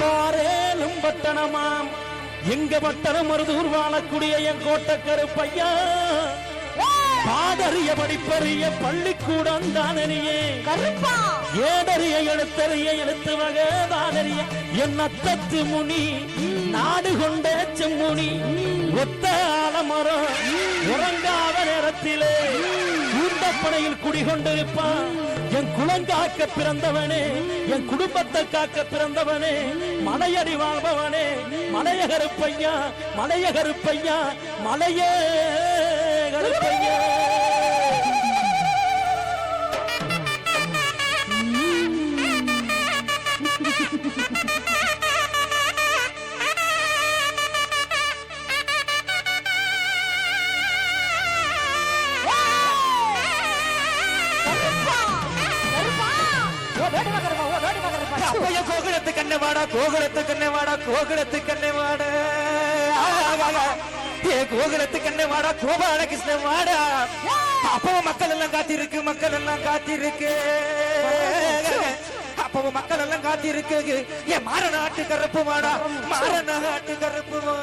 பாரேலும் பட்டணமாம். எங்க பட்டணம் மருதூர் வாழக்கூடிய என் கோட்டை கருப்பையா பாடறிய படிப்பறிய பள்ளிக்கூடம் தானறியே. கருப்பா. ஏடறிய எழுத்தறிய எழுத்து வகை தானறிய. என் அத்தத்து முனி நாடு கொண்ட செம்முனி. ஒத்த ஆலமரம் உறங்காத நேரத்திலே கூண்டப்பனையில் குடிகொண்டிருப்பான். என் குலங்காக்க பிறந்தவனே என் குடும்பத்தை காக்க பிறந்தவனே மலையடி வாழ்பவனே மலையகருப்பையா மலையகருப்பையா மலைய கோகுலத்து கண்ணே வாடா கோகுலத்து கண்ணே வாடா கோகுலத்து கண்ணே வாடா ஏ கோகுலத்து கண்ணே வாடா கோபால கிருஷ்ண வாடா அப்பவும் மக்கள் எல்லாம் காத்திருக்கு. மக்கள் எல்லாம் காத்திருக்கு அப்பவும் மக்கள் எல்லாம் காத்திருக்கு ஏ மாற நாட்டு கருப்பு வாடா மாற நாட்டு கருப்பு வா